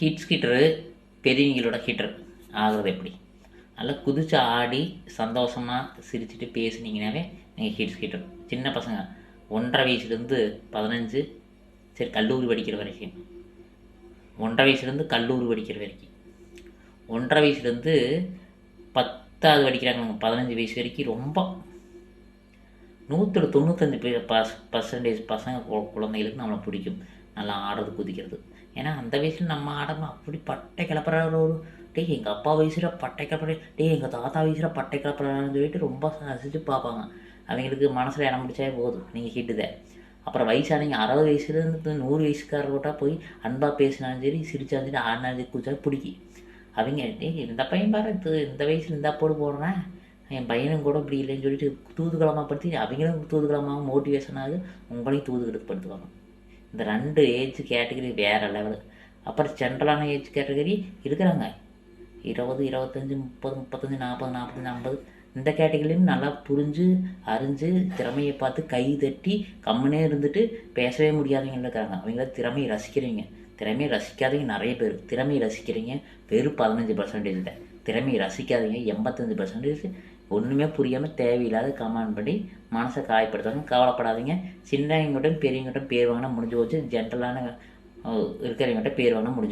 Hits heater பெரியவங்களோட heater ஆகிறது எப்படி? நல்லா குதிச்சு ஆடி சந்தோஷமாக சிரிச்சிட்டு பேசுனீங்கன்னாவே நீங்கள் ஹிட்ஸ் ஹீட்டர் சின்ன பசங்க ஒன்றரை வயசுலேருந்து பதினஞ்சு சரி கல்லூரி படிக்கிற வரைக்கும். ஒன்றரை வயசுலேருந்து கல்லூரி படிக்கிற வரைக்கும். ஒன்றரை வயசுலேருந்து பத்தாவது படிக்கிறாங்க பதினஞ்சு வயசு வரைக்கும் ரொம்ப. நூற்றில் தொண்ணூத்தஞ்சு பர்சன்டேஜ் பசங்க கு- குழந்தைகளுக்கு நம்மளை பிடிக்கும். நல்லா ஆடுறது குதிக்கிறது. ஏன்னா அந்த வயசில் நம்ம ஆடணும். அப்படி பட்டை கிளப்புற ஒரு டேய் எங்கள் அப்பா வயசில் பட்டை கிளப்புற டேய் எங்கள் தாத்தா வயசில் பட்டை கிளப்புறான்னு சொல்லிட்டு ரொம்ப ரசித்து பார்ப்பாங்க. அவங்களுக்கு மனசில் இடம் பிடிச்சாவே போதும். நீங்கள் ஹிட்டுதே அப்புறம் வயசானவங்க அறுபது வயசுலேருந்து நூறு வயசுக்காரர்கிட்ட போய் அன்பாக பேசினாலும் சரி சிரிச்சாலும் சரி ஆடினாலும் சரி குதிச்சாலும் பிடிக்கும். அவங்க டேய் இந்த பையன் பாரு இது இந்த வயசில் இந்த போடு போடுறேன் என் பையனும் கூட இப்படி இல்லைன்னு சொல்லிட்டு தூதுகளமாக படுத்தி அவங்களும் தூதுகளமாக மோட்டிவேஷன் உங்களையும் தூதுகளுக்கு படுத்துவாங்க இந்த ரெண்டு ஏஜ் கேட்டகரி வேறு லெவலு அப்புறம் ஜென்ரலான ஏஜ் கேட்டகரி இருக்கிறாங்க இருபது இருபத்தஞ்சி முப்பது முப்பத்தஞ்சு நாற்பது நாற்பத்தஞ்சு ஐம்பது. இந்த கேட்டகரியும் நல்லா புரிஞ்சு அறிஞ்சு திறமையை பார்த்து கை தட்டி கம்முனே இருந்துட்டு பேசவே முடியாதவங்க இருக்கிறாங்க அவங்கள திறமையை ரசிக்கிறீங்க திறமையை ரசிக்காதவங்க நிறைய பேர். திறமையை ரசிக்கிறீங்க வெறும் பதினஞ்சு பர்சன்டேஜ் தான் திறமையை ரசிக்காதீங்க எண்பத்தஞ்சு பர்சன்டேஜ் ஒன்றுமே புரியாமல் தேவையில்லாத கமெண்ட் பண்ணி மனசை காயப்படுத்தாங்க கவலைப்படாதீங்க. சின்னவங்கட்டும் பெரியவங்கட்டும் பேர் வாங்கினா முடிஞ்சு போச்சு. ஜென்ரலான இருக்கிறவங்ககிட்ட பேர் வாங்கினா முடிஞ்சு